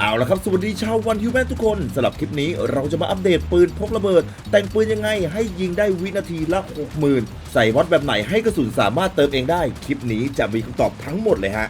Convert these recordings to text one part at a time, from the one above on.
เอาละครับ สวัสดีชาววันฮิวแมนทุกคนสำหรับคลิปนี้เราจะมาอัปเดตปืนพกระเบิด แต่งปืนยังไงให้ยิงได้วินาทีละ60,000 ใส่วัดแบบไหนให้กระสุนสามารถเติมเองได้ คลิปนี้จะมีคำตอบทั้งหมดเลยฮะ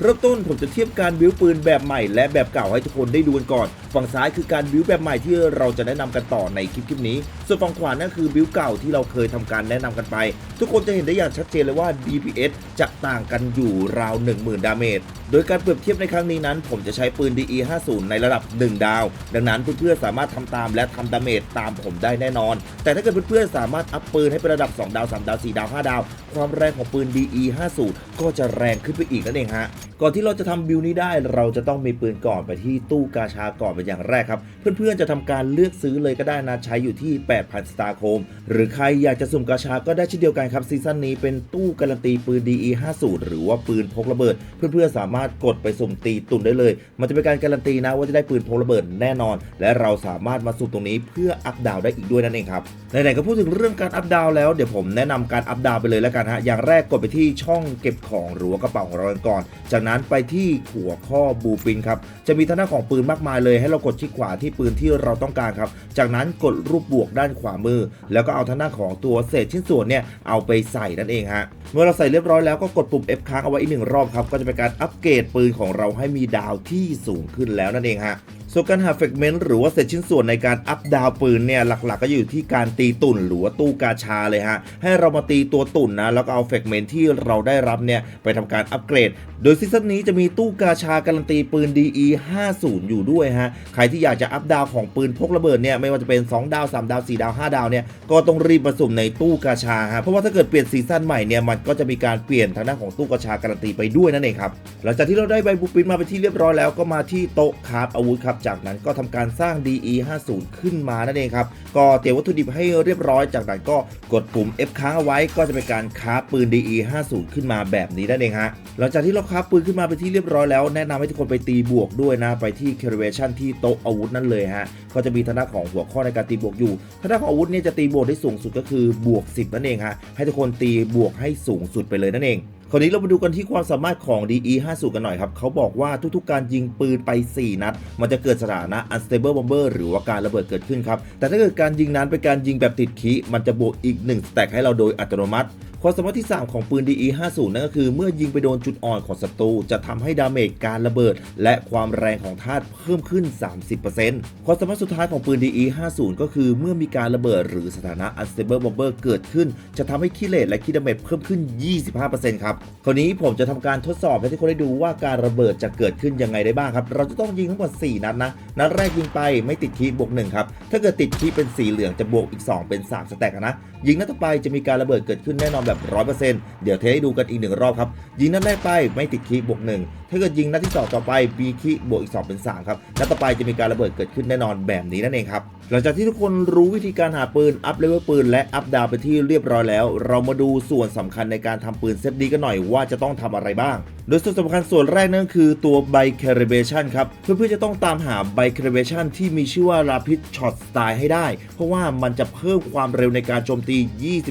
เริ่มต้นผมจะเทียบการบิวปืนแบบใหม่ และแบบเก่าให้ทุกคนได้ดูกันก่อน ฝั่งซ้ายคือการบิวแบบใหม่ที่เราจะแนะนำกันต่อในคลิปคลิปนี้ ส่วนฝั่งขวานั่นคือบิวเก่าที่เราเคยทำการแนะนำกันไป ทุกคนจะเห็นได้อย่างชัดเจนเลยว่า DPS จะต่างกันอยู่ราว 10,000 ดาเมจ โดยการเปรียบเทียบในครั้งนี้นั้น ผมจะใช้ปืน DE 50ในระดับ 1 ดาว ดังนั้นเพื่อนๆสามารถทำตามและทำดาเมจตามผมได้แน่นอน แต่ถ้าเกิดเพื่อนๆสามารถอัพปืนให้เป็นระดับ 2 ดาว 3 ดาว 4 ดาว 5 ดาว ความแรงของปืน DE 50ก็จะแรงขึ้นไปอีกนั่นเองฮะก่อนที่เราจะทำบิลนี้ได้เราจะต้องมีปืนก่อนไปที่ตู้กาชาก่อนเป็นอย่างแรกครับ เพื่อนๆจะทำการเลือกซื้อเลยก็ได้นะใช้อยู่ที่ 8,000 สตาร์โคม หรือใครอยากจะสุ่มกาชาก็ได้เช่นเดียวกันครับซีซั่นนี้เป็นตู้การันตีปืน DE 50หรือว่าปืนพกระเบิด เพื่อนๆสามารถกดไปสุ่มตีตุนได้เลย มันจะเป็นการการันตีนะว่าจะได้ปืนพกระเบิดแน่นอน และเราสามารถมาสุ่มตรงนี้เพื่ออัพดาวได้อีกด้วยนั่นเองครับไหนๆก็พูดถึงเรื่องการอัพดาวแล้วเดี๋ยวผมแนะนำการอัพดาวไปเลยแล้วกันฮะอย่างแรกกดไปที่ช่องเก็บของหรือว่ากระเป๋าของเรากันก่อน จากนั้นไปที่หัวข้อบูปินครับจะมีทางด้าของปืนมากมายเลย ให้เรากดที่ขวาที่ปืนที่เราต้องการครับ จากนั้นกดรูปบวกด้านขวามือ แล้วก็เอาทางด้าของตัวเศษชิ้นส่วนเนี่ยเอาไปใส่นั่นเองฮะเมื่อเราใส่เรียบร้อยแล้วก็กดปุ่ม F ค้างเอาไว้อีกหนึ่งรอบครับก็จะเป็นการอัปเกรดปืนของเราให้มีดาวที่สูงขึ้นแล้วนั่นเองฮะ ส่วนการหาเฟกเมนต์หรือว่าเศษชิ้นส่วนในการอัพดาวปืนเนี่ยหลักๆ ก็อยู่ที่การตีตุ่นหรือว่าตู้กาชาเลยฮะให้เรามาตีตัวตุ่นนะแล้วก็เอาเฟกเมนต์ที่เราได้รับเนี่ยไปทำการอัปเกรด โดยซีซั่นนี้จะมีตู้กาชาการันตีปืน DE 50อยู่ด้วยฮะใครที่อยากจะอัพดาวของปืนพกระเบิดเนี่ยไม่ว่าจะเป็น 2 ดาว 3 ดาว 4 ดาว 5 ดาวเนี่ยก็ต้องรีบมาสุ่มในตู้กาชาฮะเพราะว่าถ้าเกิดเปลี่ยนซีซั่นใหม่เนี่ยมันก็จะมีการเปลี่ยนทางด้านของตู้กาชาการันตีไปด้วยนั่นเองครับหลังจากที่เราได้ใบบูปินมาไปที่เรียบร้อยแล้วก็มาที่โต๊ะคราฟอาวุธครับจากนั้นก็ทำการสร้าง DE 50ขึ้นมานั่นเองครับ ก็เตรียมวัตถุดิบให้เรียบร้อย จากนั้นก็กดปุ่ม F ค้างเอาไว้ ก็จะเป็นการคราปืน DE 50ขึ้นมาแบบนี้นั่นเองฮะ หลังจากที่เราคราปืนขึ้นมาไปที่เรียบร้อยแล้ว แนะนำให้ทุกคนไปตีบวกด้วยนะ ไปที่ Curvation ที่โต๊ะอาวุธนั่นเลยฮะ ก็จะมีทางด้าของหัวข้อในการตีบวกอยู่ทางด้าของอาวุธเนี่ยจะตีบวกได้สูงสุดก็คือบวก 10 นั่นเองฮะ ให้ทุกคนตีบวกให้สูงสุดไปเลยนั่นเอง คราวนี้เรามาดูกันที่ความสามารถของ DE 50กันหน่อยครับเขาบอกว่าทุกๆการยิงปืนไป 4 นัด มันจะเกิดสถานะ unstable bomber หรือว่าการระเบิดเกิดขึ้นครับ แต่ถ้าเกิดการยิงนั้นเป็นการยิงแบบติดขีมันจะบวกอีก1สแต็กให้เราโดยอัตโนมัติ ความสามารถที่ 3 ของปืน DE 50 นั่นก็คือเมื่อยิงไปโดนจุดอ่อนของศัตรูจะทำให้ดาเมจการระเบิด และความแรงของธาตุเพิ่มขึ้น 30%ความสามารถสุดท้ายของปืน DE 50 ก็คือเมื่อมีการระเบิดหรือสถานะ unstable bomber เกิดขึ้น จะทำให้คิเลตและคิดาเมจเพิ่มขึ้น 25%ครับ คราวนี้ผมจะทำการทดสอบให้ทุกคนได้ดูว่าการระเบิดจะเกิดขึ้นยังไงได้บ้างครับ เราจะต้องยิงทั้งหมด 4 นัดนะ นัดแรกยิงไปไม่ติดคีบวก1ครับ ถ้าเกิดติดคีเป็นสีเหลืองจะบวกอีก 2 เป็น 3 สแต็กนะ ยิงนัดต่อไปจะมีการระเบิดเกิดขึ้นแน่นอนแบบ 100%เดี๋ยวเทให้ดูกันอีกหนึ่งรอบครับยิงนัดแรกไปไม่ติดคีบวกหนึ่ง ถ้าเกิดยิงนัดที่ 2 ต่อไปมีคีบวกอีก 2 เป็น 3 ครับ นัดต่อไปจะมีการระเบิดเกิดขึ้นแน่นอนแบบนี้นั่นเองครับ หลังจากที่ทุกคนรู้วิธีการหาปืน อัพเลเวลปืน และอัพดาวไปที่เรียบร้อยแล้ว เรามาดูส่วนสำคัญในการทำปืนเซตนี้กันหน่อยว่าจะต้องทำอะไรบ้าง โดยส่วนสำคัญส่วนแรกนั่นคือตัว b i c a l i b r a t i o n ครับ เพื่อนๆจะต้องตามหา b i c a l i b r a t i o n ที่มีชื่อว่า Rapid Shot Style ให้ได้ เพราะว่ามันจะเพิ่มความเร็วในการโจมตี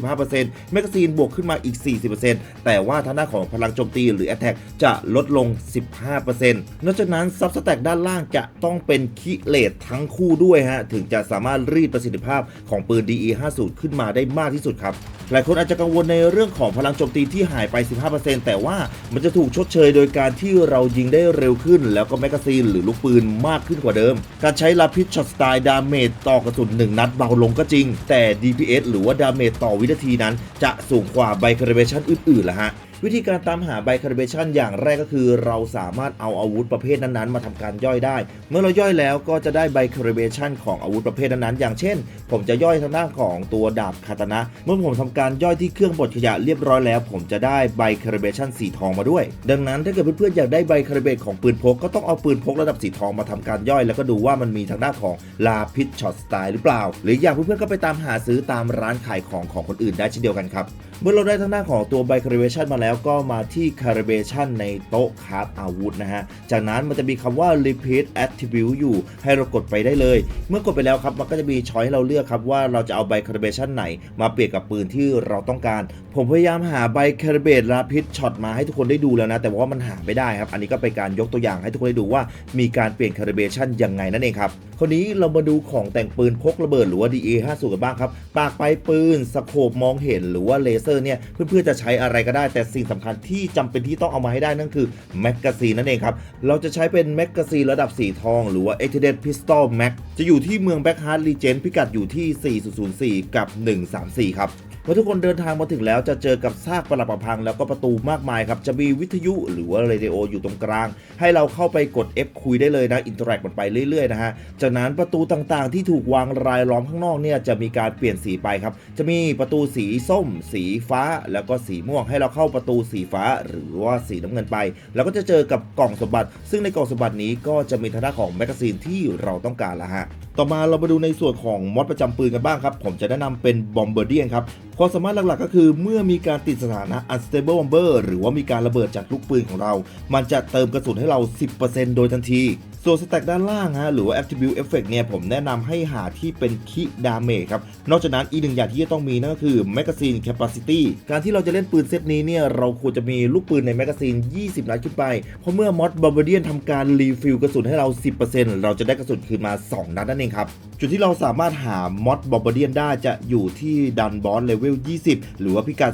25%แมกกาซีนบวกขึ้นมาอีก 40%แต่ว่าทางด้านของพลังโจมตีหรือ Attack จะลดลง15%นอกจากนั้นซับสแต็กด้านล่างจะต้องเป็นคิเลตทั้งคู่ด้วยฮะ ถึงจะสามารถรีดประสิทธิภาพของปืน DE 50 ขึ้นมาได้มากที่สุดครับ หลายคนอาจจะกังวลในเรื่องของพลังโจมตีที่หายไป 15%แต่ว่ามันจะถูกชดเชยโดยการที่เรายิงได้เร็วขึ้น แล้วก็แมกกาซีนหรือลูกปืนมากขึ้นกว่าเดิม การใช้ลาพิชช็อตสไตล์ดาเมจต่อกระสุน1 นัดเบาลงก็จริง แต่ DPS หรือว่าดาเมจต่อวินาทีนั้น จะสูงกว่าไบคาร์เบชันอื่นๆละฮะ วิธีการตามหาไบคาร์เบชันอย่างแรกก็คือ เราสามารถเอาอาวุธประเภทนั้นๆ มาทำการย่อยได้ เมื่อเราย่อยแล้วก็จะได้ไบคาร์เบชันของอาวุธประเภทนั้นๆอย่างเช่น ผมจะย่อยทางด้านของตัวดาบคาตานะ เมื่อผมทำการย่อยที่เครื่องบดขยะเรียบร้อยแล้ว ผมจะได้ไบคาร์เบชันสีทองมาด้วย ดังนั้นถ้าเกิดเพื่อนๆอยากได้ไบคาร์เบชของปืนพกก็ต้องเอาปืนพกระดับสีทองมาทำการย่อย แล้วก็ดูว่ามันมีทางด้านของลาพิชช็อตสไตล์หรือเปล่า หรืออย่ากเพื่อนๆก็ไปตามหาซื้อตามร้านขายของของคนอื่นได้เช่นเดียวกันครับ เมื่อเราได้ทางด้านของตัว by calibration มาแล้วก็มาที่ calibration ในโต๊ะคราฟอาวุธนะฮะ จากนั้นมันจะมีคำว่า repeat attribute อยู่ ให้เรากดไปได้เลย เมื่อกดไปแล้วครับ มันก็จะมีช้อยให้เราเลือกครับว่าเราจะเอา by calibration ไหน มาเปลี่ยนกับปืนที่เราต้องการ ผมพยายามหา by calibrate rapid shot มาให้ทุกคนได้ดูแล้วนะ แต่ว่ามันหาไม่ได้ครับ อันนี้ก็เป็นการยกตัวอย่างให้ทุกคนได้ดูว่ามีการเปลี่ยน calibration ยังไงนั่นเองครับคราวนี้เรามาดูของแต่งปืนพกระเบิดหรือว่า DA 50กันบ้างครับ ปากปปืนสโคปมองเห็นหรือว่าเลเซอร์เนี่ยเพื่อนๆจะใช้อะไรก็ได้ แต่สิ่งสำคัญที่จำเป็นที่ต้องเอามาให้ได้นั่นคือแมกกาซีนนั่นเองครับ เราจะใช้เป็นแมกกาซีนระดับสีทอง หรือว่า e x t e n d e d Pistol Max จะอยู่ที่เมืองแบ็กฮาร์ดลีเจนพิกัดอยู่ที่ 4004 กับ 134 ครับ มื่อทุกคนเดินทางมาถึงแล้วจะเจอกับซากปรักปรักพังแล้วก็ประตูมากมายครับจะมีวิทยุหรือว่าเรดิโออยู่ตรงกลาง ให้เราเข้าไปกด F คุยได้เลยนะอินเตอร์แอคมันไปเรื่อยๆนะฮะจากนั้นประตูต่างๆ ที่ถูกวางรายล้อมข้างนอกเนี่ยจะมีการเปลี่ยนสีไปครับจะมีประตูสีส้ม สีฟ้า แล้วก็สีม่วงให้เราเข้าประตูสีฟ้า หรือว่าสีน้ำเงินไป แล้วก็จะเจอกับกล่องสมบัติ ซึ่งในกล่องสมบัตินี้ก็จะมีทางด้านของแมกกาซีนที่เราต้องการละฮะ ต่อมาเรามาดูในส่วนของมอดประจำปืนกันบ้างครับ ผมจะแนะนำเป็นบอมเบอร์เดียนครับความสามารถหลักๆ ก็คือเมื่อมีการติดสถานะ unstable bomber หรือว่ามีการระเบิดจากลูกปืนของเรา มันจะเติมกระสุนให้เรา 10%โดยทันที ส่วนสแต็กด้านล่างฮะหรือว่า attribute effect เนี่ยผมแนะนำให้หาที่เป็นคิดาเมจครับ นอกจากนั้นอีกหนึ่งอย่างที่จะต้องมีนั่นก็คือ magazine capacity การที่เราจะเล่นปืนเซตนี้เนี่ยเราควรจะมีลูกปืนในแมกกาซีน 20 นัดขึ้นไป เพราะเมื่อมอดบอมเบอร์เดียนทำการรีฟิลกระสุนให้เรา 10%เราจะได้กระสุนคืนมา 2 นัดนั่นเองครับ จุดที่เราสามารถหามอดบอมเบอร์เดียนได้จะอยู่ที่ดันบอสเลเวล 20 หรือว่าพิกัด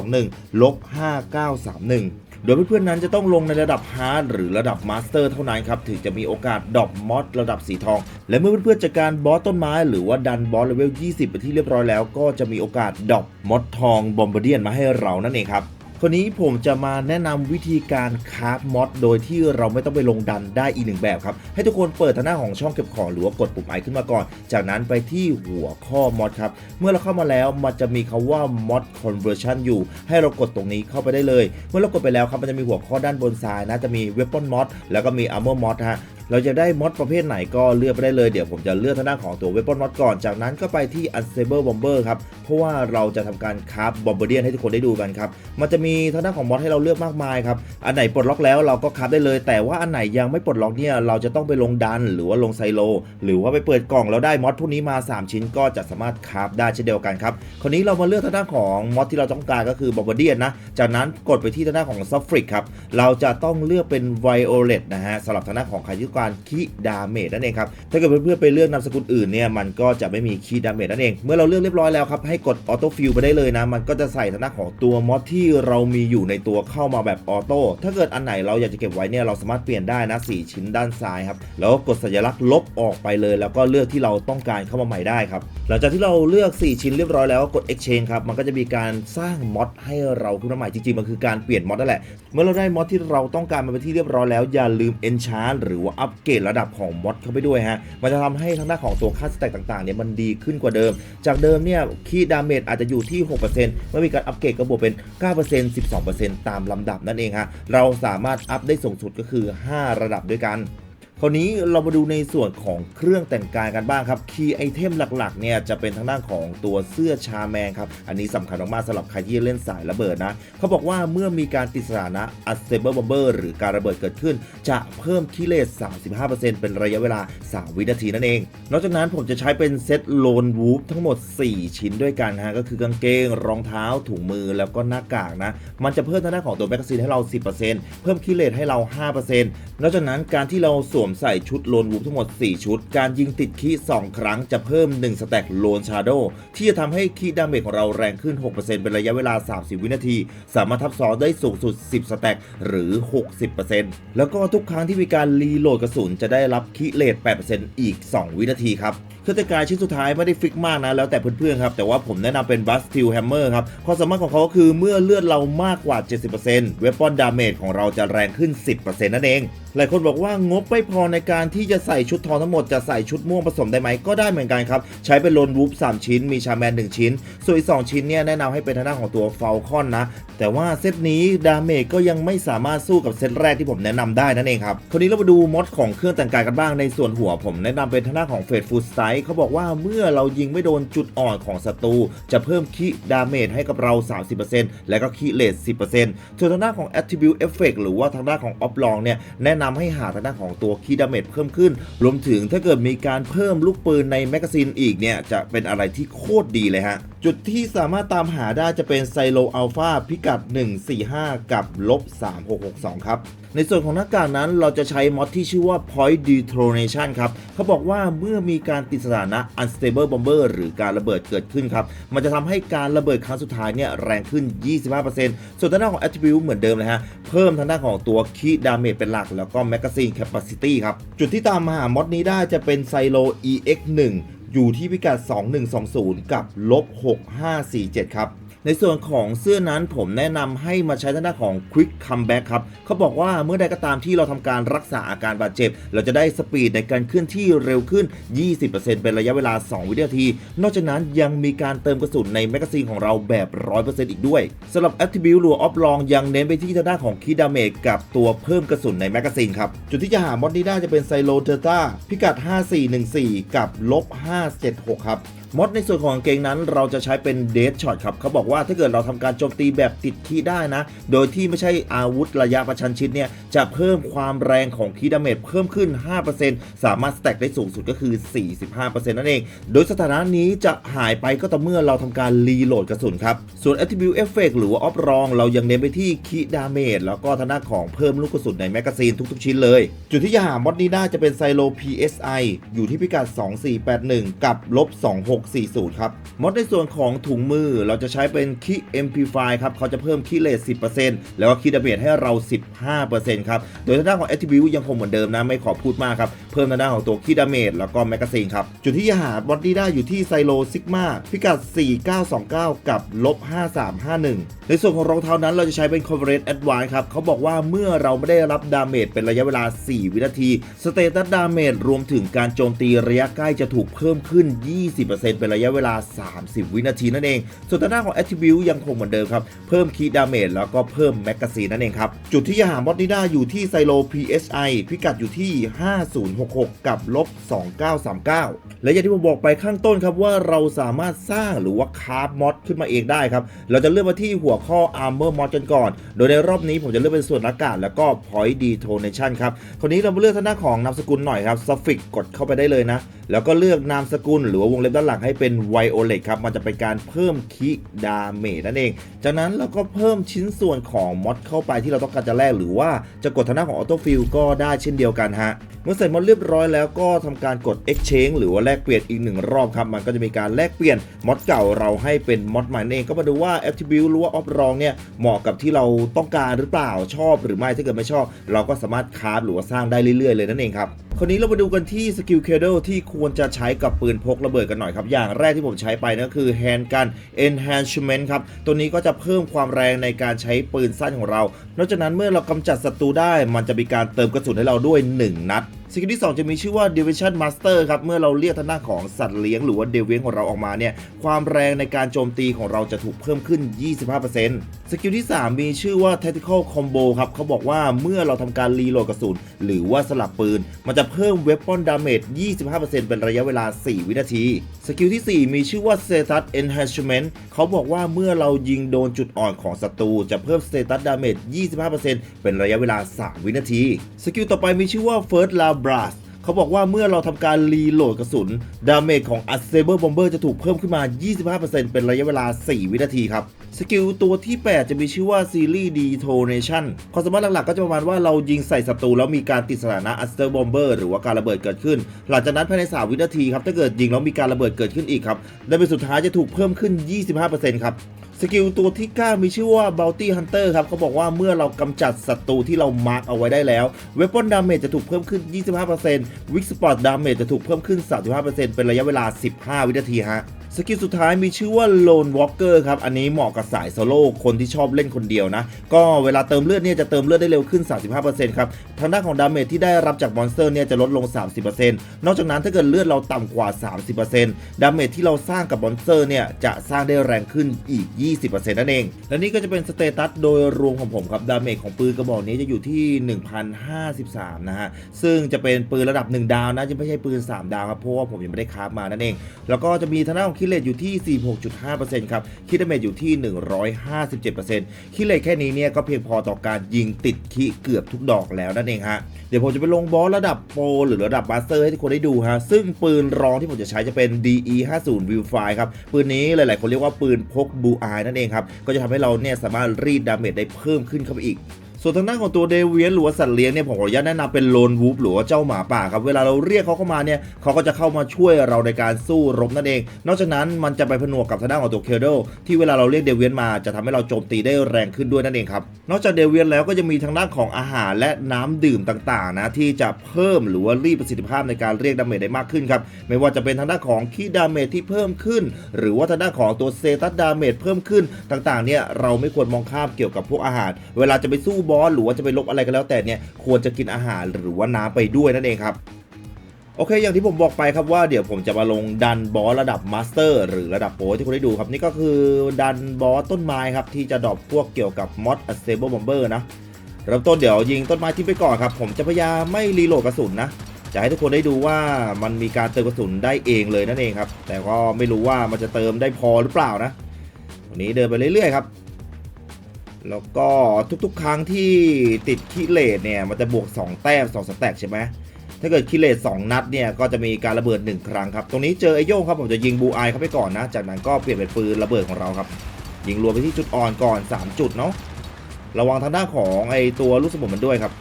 4521ลบ5931 โดยเพื่อนๆนั้นจะต้องลงในระดับฮาร์ดหรือระดับมาสเตอร์เท่านั้นครับถึงจะมีโอกาสดรอปมอดระดับสีทอง และเมื่อเพื่อนๆจัดการบอสต้นไม้ หรือว่าดันบอสเลเวล 20 ไปที่เรียบร้อยแล้ว ก็จะมีโอกาสดรอปมอดทองบอมเบอร์เดียนมาให้เรานั่นเองครับ คนนี้ผมจะมาแนะนำวิธีการคราฟมอดโดยที่เราไม่ต้องไปลงดันได้อีกหนึ่งแบบครับ ให้ทุกคนเปิดทางหน้าของช่องเก็บของหรือว่ากดปุ่มไอขึ้นมาก่อน จากนั้นไปที่หัวข้อมอดครับ เมื่อเราเข้ามาแล้วมันจะมีคาว่า mod conversion อยู่ ให้เรากดตรงนี้เข้าไปได้เลย เมื่อเรากดไปแล้วครับมันจะมีหัวข้อด้านบนซ้ายนะจะมี weapon mod แล้วก็มี armor mod ฮะ เราจะได้มอดประเภทไหนก็เลือกไปได้เลย เดี๋ยวผมจะเลือกทางด้านของตัวเว p อนมอดก่อน จากนั้นก็ไปที่ unstable bomber ครับ เพราะว่าเราจะทำการคราฟบอมเบอร์เดียนให้ทุกคนได้ดูกันครับ มันจะมีทางด้านของมอดให้เราเลือกมากมายครับ อันไหนปลดล็อกแล้วเราก็คราฟได้เลย แต่ว่าอันไหนยังไม่ปลดล็อกเนี่ยเราจะต้องไปลงดันหรือว่าลงไซโล หรือว่าไปเปิดกล่องแล้วได้มอดพวกนี้มา 3 ชิ้นก็จะสามารถคราฟได้เช่นเดียวกันครับ คราวนี้เรามาเลือกทางด้านของมอดที่เราต้องการก็คือบอมเบอร์เดียนนะ จากนั้นกดไปที่ทางด้านของซัฟฟริกครับ เราจะต้องเลือกเป็นไวโอเลตนะฮะสำหรับทางด้านของใครที่การคีดาเมจนั่นเองครับ ถ้าเกิดเพื่อนๆไปเลือกนามสกุลอื่นเนี่ยมันก็จะไม่มีคีดาเมจนั่นเอง เมื่อเราเลือกเรียบร้อยแล้วครับให้กดออโต้ฟิลไปได้เลยนะ มันก็จะใส่ทางด้านของตัวมอดที่เรามีอยู่ในตัวเข้ามาแบบออโต้ ถ้าเกิดอันไหนเราอยากจะเก็บไว้เนี่ยเราสามารถเปลี่ยนได้นะ4ชิ้นด้านซ้ายครับ แล้วก็กดสัญลักษณ์ลบออกไปเลย แล้วก็เลือกที่เราต้องการเข้ามาใหม่ได้ครับ หลังจากที่เราเลือก 4 ชิ้นเรียบร้อยแล้วก็กด exchange ครับ มันก็จะมีการสร้างมอดให้เราขึ้นมาใหม่จริงๆ มันคือการเปลี่ยนมอดนั่นแหละ เมื่อเราได้มอดที่เราต้องการมาเป็นที่เรียบร้อยแล้วอย่าลืม enchant หรือว่าอัปเกรดระดับของมอดเข้าไปด้วยฮะ มันจะทำให้ทางด้านของตัวค่าสแต็กต่างๆเนี่ยมันดีขึ้นกว่าเดิม จากเดิมเนี่ยคีดาเมจอาจจะอยู่ที่ 6%เมื่อมีการอัปเกรดก็บวกเป็น 9% 12%ตามลำดับนั่นเองฮะ เราสามารถอัพได้สูงสุดก็คือ 5 ระดับด้วยกัน คราวนี้เรามาดูในส่วนของเครื่องแต่งกายกันบ้างครับคีย์ไอเทมหลักๆเนี่ยจะเป็นทางด้านของตัวเสื้อชาแมงครับ อันนี้สำคัญมากๆสำหรับใครที่เล่นสายระเบิดนะ เขาบอกว่าเมื่อมีการติดสถานะ unstable bomber หรือการระเบิดเกิดขึ้น จะเพิ่มคีเลส35%เป็นระยะเวลา 3 วินาทีนั่นเอง นอกจากนั้นผมจะใช้เป็นเซตโลนวูฟทั้งหมด 4 ชิ้นด้วยกันฮะก็คือกางเกง รองเท้า ถุงมือแล้วก็หน้ากากนะมันจะเพิ่มทางด้านของตัวแมกกาซีนให้เรา 10%เพิ่มคีเลสให้เรา 5%นอกจากนั้นการที่เราสวมใส่ชุดโลนวูฟทั้งหมด 4 ชุด การยิงติดคี2 ครั้งจะเพิ่ม 1 สแต็กโลนชาโดที่จะทำให้คีดาเมจของเราแรงขึ้น 6%เป็นระยะเวลา 30 วินาที สามารถทับซ้อนได้สูงสุด 10 สแต็กหรือ 60%แล้วก็ทุกครั้งที่มีการรีโหลดกระสุนจะได้รับคีเลส8%อีก 2 วินาทีครับเครื่องแต่งกายชิ้นสุดท้ายไม่ได้ฟิกมากนะ แล้วแต่เพื่อนๆครับ แต่ว่าผมแนะนำเป็นบัสติลแฮมเมอร์ครับความสามารถของเขาก็คือเมื่อเลือดเรามากกว่า 70%เวปอนดาเมจของเราจะแรงขึ้น 10%นั่นเอง หลายคนบอกว่างบไม่พอในการที่จะใส่ชุดทองทั้งหมดจะใส่ชุดม่วงผสมได้ไหมก็ได้เหมือนกันครับ ใช้เป็นโลนวูฟ3ชิ้น มีชาแมน 1 ชิ้น ส่วนอีก 2 ชิ้นเนี่ยแนะนำให้เป็นทางด้านของตัวเฟลคอนนะ แต่ว่าเซตนี้ดาเมจก็ยังไม่สามารถสู้กับเซตแรกที่ผมแนะนำได้นั่นเองครับคราวนี้เรามาดูมอดของเครื่องแต่งกายกันบ้างในส่วนหัวผมแนะนำเป็นทางด้านของเฟดฟูดสไตล์เขาบอกว่าเมื่อเรายิงไม่โดนจุดอ่อนของศัตรูจะเพิ่มคีดาเมจให้กับเรา 30%และก็คีเลส10%ส่วนทางด้านของ Attribute Effect หรือว่าทางด้านของออฟลองเนี่ยแนะนำให้หาทางด้านของตัวคีดาเมจเพิ่มขึ้น รวมถึงถ้าเกิดมีการเพิ่มลูกปืนในแมกกาซีนอีกเนี่ยจะเป็นอะไรที่โคตรดีเลยฮะจุดที่สามารถตามหาได้จะเป็นไซโลอัลฟาพิกัด 145 กับลบ3662 ครับ ในส่วนของหน้ากากนั้นเราจะใช้มอดที่ชื่อว่า Point Detonation ครับ เขาบอกว่าเมื่อมีการติดสถานะ Unstable Bomber หรือการระเบิดเกิดขึ้นครับ มันจะทำให้การระเบิดครั้งสุดท้ายเนี่ยแรงขึ้น 25%ส่วนทางด้านของ Attribute เหมือนเดิมเลยฮะ เพิ่มทางด้านของตัวคีดาเมจเป็นหลัก แล้วก็ Magazine Capacity ครับ จุดที่ตามมาหามอดนี้ได้จะเป็นไซโล EX1 อยู่ที่พิกัด 2120 กับลบ6547 ครับ ในส่วนของเสื้อนั้นผมแนะนำให้มาใช้ทางด้านของ Quick Comeback ครับเขาบอกว่าเมื่อใดก็ตามที่เราทำการรักษาอาการบาดเจ็บ เราจะได้สปีดในการเคลื่อนที่เร็วขึ้น 20%เป็นระยะเวลา 2 วินาที นอกจากนั้นยังมีการเติมกระสุนในแมกกาซีนของเราแบบ 100%อีกด้วยสำหรับ Attribute หรือ Off Long ยังเน้นไปที่ทางด้านของคีดาเมจกับตัวเพิ่มกระสุนในแมกกาซีนครับจุดที่จะหามอดนี้ได้จะเป็นไซโลเทต้าพิกัด 5414 กับลบ576 ครับ มดในส่วนของกางเกงนั้นเราจะใช้เป็นเด d ช็อตครับเขาบอกว่าถ้าเกิดเราทำการโจมตีแบบติดคีย์ได้นะ โดยที่ไม่ใช่อาวุธระยะประชันชิดเนี่ยจะเพิ่มความแรงของคีดาเมจเพิ่มขึ้น 5%สามารถสแต็กได้สูงสุดก็คือ 45%นั่นเอง โดยสถานะนี้จะหายไปก็ต่อเมื่อเราทำการรีโหลดกระสุนครับ ส่วน Attribute Effect หรือว่าออฟรองเรายังเน้นไปที่คีดาเมจแล้วก็ทางด้านของเพิ่มลูกกระสุนในแมกกาซีนทุกๆ ชิ้นเลย จุดที่จะหามดนี้ได้จะเป็นไซโล PSI อยู่ที่พิกัด 2481 กับลบ640 ครับมอดในส่วนของถุงมือเราจะใช้เป็นคี MP5 ครับเขาจะเพิ่มคีเลส10%แล้วก็คีดาเมจให้เรา 15%ครับ โดยทางด้านของ Attribute ยังคงเหมือนเดิมนะ ไม่ขอพูดมากครับ เพิ่มทางด้านของตัวคีดาเมจแล้วก็แมกกาซีนครับ จุดที่จะหาบอดี้ได้อยู่ที่ไซโลซิกมาพิกัด 4929 กับลบ5351 ในส่วนของรองเท้านั้นเราจะใช้เป็น Coverage Advance ครับเขาบอกว่าเมื่อเราไม่ได้รับดาเมจเป็นระยะเวลา 4 วินาทีสเตตัสดาเมจรวมถึงการโจมตีระยะใกล้จะถูกเพิ่มขึ้น 20%เป็นระยะเวลา 30 วินาทีนั่นเอง ส่วนทางด้าของ Attribute ยังคงเหมือนเดิมครับ เพิ่มคีดาเมจแล้วก็เพิ่มแมกกาซีนนั่นเองครับ จุดที่จะหามอดนี้ได้อยู่ที่ไซโล PSI พิกัดอยู่ที่ 5066 กับลบ 2939 และอย่างที่ผมบอกไปข้างต้นครับว่าเราสามารถสร้างหรือว่าคราฟมอดขึ้นมาเองได้ครับ เราจะเลือกมาที่หัวข้อ Armor Mod กันก่อน โดยในรอบนี้ผมจะเลือกเป็นส่วนอากาศแล้วก็ Point Detonation ครับคราวนี้เรามาเลือกทางด้านของนามสกุลหน่อยครับ Suffix กดเข้าไปได้เลยนะ แล้วก็เลือกนามสกุลหรือว่าวงเล็บด้านหลังให้เป็น Violet ครับมันจะเป็นการเพิ่มคีดาเมจนั่นเอง จากนั้นเราก็เพิ่มชิ้นส่วนของมอดเข้าไปที่เราต้องการจะแลกหรือว่าจะกดทางด้านของ Auto Fill ก็ได้เช่นเดียวกันฮะเมื่อใส่มอดเรียบร้อยแล้วก็ทำการกด Exchange หรือว่าแลกเปลี่ยนอีกหนึ่งรอบครับมันก็จะมีการแลกเปลี่ยนมอดเก่าเราให้เป็นมอดใหม่นั่นเองก็มาดูว่า Attribute หรือว่า Off รองเนี่ยเหมาะกับที่เราต้องการหรือเปล่าชอบหรือไม่ถ้าเกิดไม่ชอบ เราก็สามารถคราฟหรือว่าสร้างได้เรื่อยๆเลยนั่นเองครับ คราวนี้เรามาดูกันที่สกิลเคเดลที่ควรจะใช้กับปืนพกระเบิดกันหน่อยครับ อย่างแรกที่ผมใช้ไปนั่นคือ Hand Gun Enhancement ครับ ตัวนี้ก็จะเพิ่มความแรงในการใช้ปืนสั้นของเรา นอกจากนั้นเมื่อเรากำจัดศัตรูได้ มันจะมีการเติมกระสุนให้เราด้วย 1 นัด สกิลที่ 2 จะมีชื่อว่า Division Master ครับ เมื่อเราเรียกทางด้านของสัตว์เลี้ยงหรือว่าเดวินของเราออกมาเนี่ย ความแรงในการโจมตีของเราจะถูกเพิ่มขึ้น 25%สกิลที่ 3 มีชื่อว่า Tactical Combo ครับเขาบอกว่าเมื่อเราทำการรีโหลดกระสุนหรือว่าสลับปืน มันจะเพิ่ม Weapon Damage 25%เป็นระยะเวลา 4 วินาที สกิลที่ 4 มีชื่อว่า Status Enhancement เขาบอกว่าเมื่อเรายิงโดนจุดอ่อนของศัตรูจะเพิ่ม Status Damage 25%เป็นระยะเวลา 3 วินาที สกิลต่อไปมีชื่อว่า First l b r a s เขาบอกว่าเมื่อเราทำการรีโหลดกระสุน ดาเมจของ u n s t a b l e Bomber จะถูกเพิ่มขึ้นมา 25%เป็นระยะเวลา 4 วินาทีครับ สกิลตัวที่ 8 จะมีชื่อว่า Series Detonation ความสามารถหลักๆ ก็จะประมาณว่าเรายิงใส่ศัตรูแล้วมีการติดสถานะ u n s t a b l e Bomber หรือว่าการระเบิดเกิดขึ้น หลังจากนั้นภายใน 3 วินาทีครับถ้าเกิดยิงแล้วมีการระเบิดเกิดขึ้นอีกครับดาเมจสุดท้ายจะถูกเพิ่มขึ้น 25%ครับ สกิลตัวที่ 9 มีชื่อว่า Bounty Hunter ครับเขาบอกว่าเมื่อเรากำจัดศัตรูที่เรามาร์กเอาไว้ได้แล้ว Weapon Damage จะถูกเพิ่มขึ้น 25% Weak Spot Damage จะถูกเพิ่มขึ้น 35%เป็นระยะเวลา 15 วินาทีฮะ สกิลสุดท้ายมีชื่อว่า Lone Walker ครับ อันนี้เหมาะกับสายโซโล่คนที่ชอบเล่นคนเดียวนะ ก็เวลาเติมเลือดเนี่ยจะเติมเลือดได้เร็วขึ้น 35%ครับ ทางด้านของดาเมจที่ได้รับจากมอนสเตอร์เนี่ยจะลดลง 30%นอกจากนั้นถ้าเกิดเลือดเราต่ำกว่า 30%ดาเมจที่เราสร้างกับมอนสเตอร์เนี่ยจะสร้างได้แรงขึ้นอีก 20%นั่นเอง และนี่ก็จะเป็นสเตตัสโดยรวมของผมครับ ดาเมจของปืนกระบอกนี้จะอยู่ที่ 1053 นะฮะ ซึ่งจะเป็นปืนระดับ 1 ดาวนะจะไม่ใช่ปืน 3 ดาวครับ เพราะว่าผมยังไม่ได้คราฟมานั่นเอง แล้วก็จะมีทางด้านของคิเลตอยู่ที่ 46.5%ครับ คิดเมจอยู่ที่ 157%คิเลตแค่นี้เนี่ยก็เพียงพอต่อการยิงติดคิเกือบทุกดอกแล้วนั่นเองฮะ เดี๋ยวผมจะไปลงบอสระดับโปรหรือระดับมาสเตอร์ให้ทุกคนได้ดูฮะ ซึ่งปืนรองที่ผมจะใช้จะเป็น DE 5 0 View Fire ครับ ปืนนี้หลาย ๆ คนเรียกว่าปืนพกบูอายนั่นเองครับ ก็จะทำให้เราเนี่ยสามารถรีดดาเมจได้เพิ่มขึ้นเข้าไปอีก ส่วนทางด้านของตัวเดเวียนหรือว่าสัตว์เลี้ยงเนี่ยผมขออนุญาตแนะนำเป็นโลนวูฟหรือว่าเจ้าหมาป่าครับเวลาเราเรียกเขาเข้ามาเนี่ยเขาก็จะเข้ามาช่วยเราในการสู้รบนั่นเอง นอกจากนั้นมันจะไปผนวกกับทางด้านของตัวเคลโดที่เวลาเราเรียกเดเวียนมาจะทำให้เราโจมตีได้แรงขึ้นด้วยนั่นเองครับนอกจากเดเวียนแล้วก็จะมีทางด้านของอาหารและน้ำดื่มต่างๆนะที่จะเพิ่มหรือว่ารีดประสิทธิภาพในการเรียกดาเมจได้มากขึ้นครับไม่ว่าจะเป็นทางด้านของคีดาเมจที่เพิ่มขึ้น หรือว่าทางด้านของตัวเซตัสดาเมจเพิ่มขึ้นต่างๆเนี่ยเราไม่ควรมองข้ามเกี่ยวกับพวกอาหาร เวลาจะไปสู้บอสหรือว่าจะไปลบอะไรก็แล้วแต่เนี่ยควรจะกินอาหารหรือว่าน้ำไปด้วยนั่นเองครับโอเค อย่างที่ผมบอกไปครับว่าเดี๋ยวผมจะมาลงดันบอสระดับมาสเตอร์หรือระดับโปรที่คุณได้ดูครับ นี่ก็คือดันบอสต้นไม้ครับ ที่จะดรอปพวกเกี่ยวกับมอด a เซเบิลบอมเบอร์นะ เริ่มต้นเดี๋ยวยิงต้นไม้ทิ้งไปก่อนครับ ผมจะพยายามไม่รีโหลดกระสุนนะ จะให้ทุกคนได้ดูว่ามันมีการเติมกระสุนได้เองเลยนั่นเองครับ แต่ก็ไม่รู้ว่ามันจะเติมได้พอหรือเปล่านะวันนี้เดินไปเรื่อยๆครับ แล้วก็ทุกๆ ครั้งที่ติดคิเลตเนี่ยมันจะบวก 2 แต้ม2สแต็กใช่ไหมถ้าเกิดคิเลต2นัดเนี่ยก็จะมีการระเบิด 1 ครั้งครับ ตรงนี้เจอไอโย่งครับผมจะยิงบูไอเข้าไปก่อนนะ จากนั้นก็เปลี่ยนเป็นปืนระเบิดของเราครับ ยิงรวมไปที่จุดอ่อนก่อน 3 จุดเนาะระวังทางด้านของไอตัวลูกสมุนมันด้วยครับ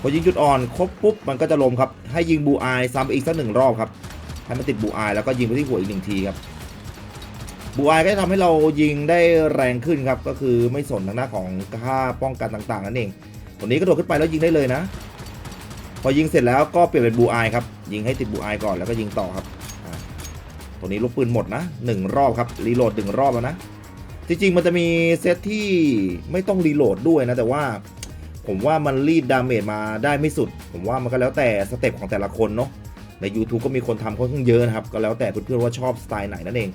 พอยิงจุดอ่อนครบปุ๊บมันก็จะลมครับให้ยิงบูไอซ้ำอีกสักหนึ่งรอบครับให้มันติดบูไอแล้วก็ยิงไปที่หัวอีกหนึ่งทีครับ บูไอก็จะทำให้เรายิงได้แรงขึ้นครับ ก็คือไม่สนทางหน้าของค่าป้องกันต่างๆนั่นเองตรงนี้กระโดดขึ้นไปแล้วยิงได้เลยนะ พอยิงเสร็จแล้วก็เปลี่ยนเป็นบูไอครับ ยิงให้ติดบูไอก่อนแล้วก็ยิงต่อครับตรงนี้ลูกปืนหมดนะหนึ่งรอบครับรีโหลดหนึ่งรอบแล้วนะจริงๆมันจะมีเซตที่ไม่ต้องรีโหลดด้วยนะ แต่ว่าผมว่ามันรีดดาเมจมาได้ไม่สุด ผมว่ามันก็แล้วแต่สเต็ปของแต่ละคนเนาะใน YouTube ก็มีคนทำค่อนข้างเยอะนะครับ ก็แล้วแต่เพื่อนๆว่าชอบสไตล์ไหนนั่นเอง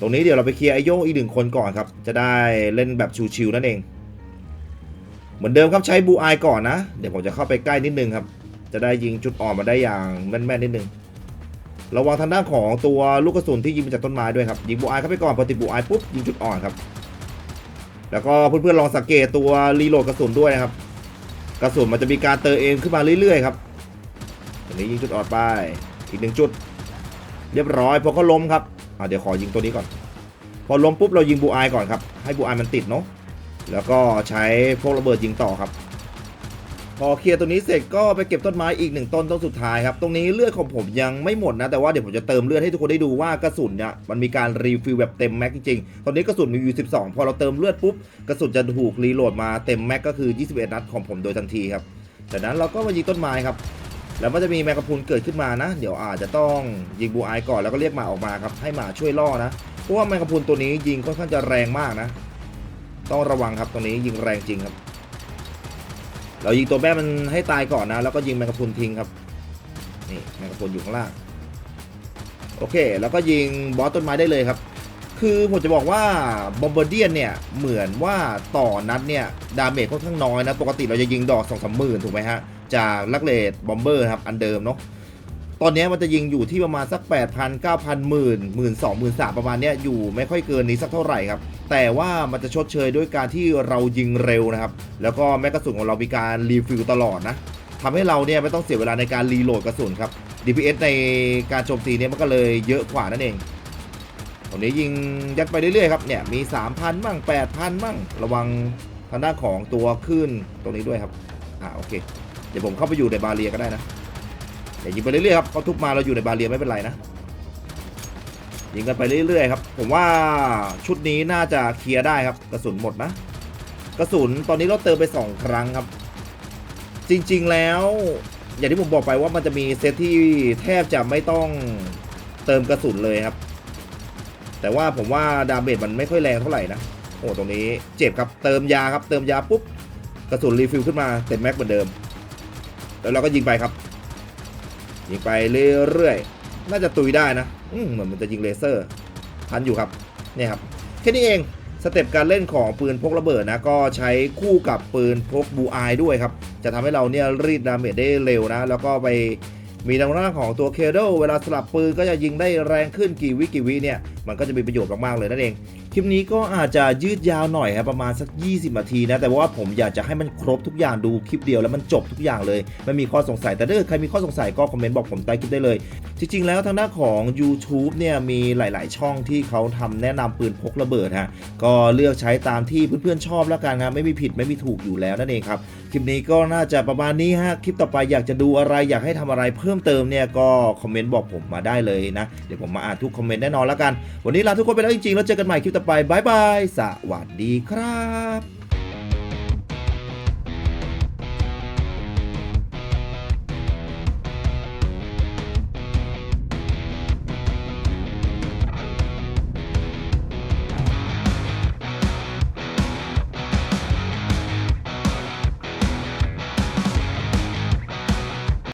ตรงนี้เดี๋ยวเราไปเคลียร์ไอโยงอีกหนึ่งคนก่อนครับ จะได้เล่นแบบชิวๆนั่นเอง เหมือนเดิมครับใช้บูอายก่อนนะ เดี๋ยวผมจะเข้าไปใกล้นิดนึงครับ จะได้ยิงจุดอ่อนมาได้อย่างแม่นๆนิดนึง ระวังทางด้านของตัวลูกกระสุนที่ยิงมาจากต้นไม้ด้วยครับ ยิงบูอายเข้าไปก่อนพอติดบูอายปุ๊บยิงจุดอ่อนครับ แล้วก็เพื่อนๆลองสังเกตตัวรีโหลดกระสุนด้วยนะครับ กระสุนมันจะมีการเติมเองขึ้นมาเรื่อยๆครับตัวนี้ยิงจุดอ่อนไป อีกหนึ่งจุด เรียบร้อยพอเขาล้มครับ อ่าเดี๋ยวขอยิงตัวนี้ก่อน พอล้มปุ๊บเรายิงบูอายก่อนครับ ให้บูอายมันติดเนาะ แล้วก็ใช้พวกระเบิดยิงต่อครับ พอเคลียร์ตัวนี้เสร็จก็ไปเก็บต้นไม้อีกหนึ่งต้นต้นสุดท้ายครับ ตรงนี้เลือดของผมยังไม่หมดนะ แต่ว่าเดี๋ยวผมจะเติมเลือดให้ทุกคนได้ดูว่ากระสุนเนี่ยมันมีการรีฟิลแบบเต็มแม็กจริงๆ ตอนนี้กระสุนมีอยู่ 12 พอเราเติมเลือดปุ๊บกระสุนจะถูกรีโหลดมาเต็มแม็กก็คือ 21 นัดของผมโดยทันทีครับจากนั้นเราก็มายิงต้นไม้ครับ แล้วมันจะมีแมงกะพรุนเกิดขึ้นมานะ เดี๋ยวอาจจะต้องยิงบูอก่อนแล้วก็เรียกหมาออกมาครับ ให้หมาช่วยล่อนะเพราะว่าแมงกะพรุนตัวนี้ยิงค่อนข้างจะแรงมากนะ ต้องระวังครับตรงนี้ยิงแรงจริงครับ เรายิงตัวแม่มันให้ตายก่อนนะ แล้วก็ยิงแมงกะพรุนทิ้งครับนี่แมงกะพรุนอยู่ข้างล่างโอเค แล้วก็ยิงบอสต้นไม้ได้เลยครับ คือผมจะบอกว่าบอมเบอร์เดียนเนี่ยเหมือนว่าต่อนัดเนี่ยดาเมจค่อนข้างน้อยนะ ปกติเราจะยิงดอกสองสามหมื่นถูกไหมฮะ จากลักเลดบอมเบอร์ครับอันเดิมเนาะตอนนี้มันจะยิงอยู่ที่ประมาณสัก 8 0 0 0 9,000หมื่นหมื่นสองหมื่นสามประมาณเนี้ยอยู่ไม่ค่อยเกินนี้สักเท่าไหร่ครับ แต่ว่ามันจะชดเชยด้วยการที่เรายิงเร็วนะครับ แล้วก็แม็กกระสุนของเรามีการรีฟิลตลอดนะทำให้เราเนี่ยไม่ต้องเสียเวลาในการรีโหลดกระสุนครับ DPS ในการโจมตีเนี่ยมันก็เลยเยอะกว่านั่นเองตรงนี้ยิงยัดไปเรื่อยๆครับเนี่ยมี 3,000มั่ง8,000มั่งระวังทางด้านของตัวขึ้นตรงนี้ด้วยครับอ่าโอเค เดี๋ยวผมเข้าไปอยู่ในบาเรียก็ได้นะอย่ายิงไปเรื่อยๆครับเขาทุบมาเราอยู่ในบาเรียไม่เป็นไรนะยิงกันไปเรื่อยๆครับผมว่าชุดนี้น่าจะเคลียร์ได้ครับกระสุนหมดนะ กระสุนตอนนี้เราเติมไป 2 ครั้งครับ จริงๆแล้ว อย่างที่ผมบอกไปว่ามันจะมีเซตที่แทบจะไม่ต้องเติมกระสุนเลยครับ แต่ว่าผมว่าดาเมจมันไม่ค่อยแรงเท่าไหร่นะโอ้ตรงนี้เจ็บครับเติมยาครับเติมยาปุ๊บกระสุนรีฟิลขึ้นมาเต็มแม็กเหมือนเดิม แล้วเราก็ยิงไปครับ ยิงไปเรื่อยๆ น่าจะตุยได้นะ อืเหมือนมันจะยิงเลเซอร์ ทันอยู่ครับ เนี่ยครับ แค่นี้เอง สเต็ปการเล่นของปืนพกระเบิดนะ ก็ใช้คู่กับปืนพกบูอายด้วยครับ จะทำให้เราเนี่ยรีดดาเมจได้เร็วนะ แล้วก็ไปมีทางด้านของตัวเคเดลเวลาสลับปืนก็จะยิงได้แรงขึ้นกี่วิกี่วิเนี่ย มันก็จะมีประโยชน์มากๆเลยนั่นเอง คลิปนี้ก็อาจจะยืดยาวหน่อยครับประมาณสัก 20 นาทีนะ แต่ว่าผมอยากจะให้มันครบทุกอย่างดูคลิปเดียวแล้วมันจบทุกอย่างเลยไม่มีข้อสงสัย แต่ถ้าเกิดใครมีข้อสงสัยก็คอมเมนต์บอกผมใต้คลิปได้เลย จริง ๆ แล้วทางด้านของ YouTube เนี่ยมีหลาย ๆ ช่องที่เขาทำแนะนำปืนพกระเบิดฮะ ก็เลือกใช้ตามที่เพื่อนๆชอบแล้วกันครับไม่มีผิดไม่มีถูกอยู่แล้วนั่นเองครับ คลิปนี้ก็น่าจะประมาณนี้ฮะ คลิปต่อไปอยากจะดูอะไรอยากให้ทำอะไรเพิ่มเติมเนี่ยก็คอมเมนต์บอกผมมาได้เลยนะ เดี๋ยวผมมาอ่านทุกคอมเมนต์แน่นอนแล้วกันวันนี้ลาทุกคนไปแล้วจริงๆ แล้วเจอกันใหม่คลิปต่อไปบายบาย สวัสดีครับ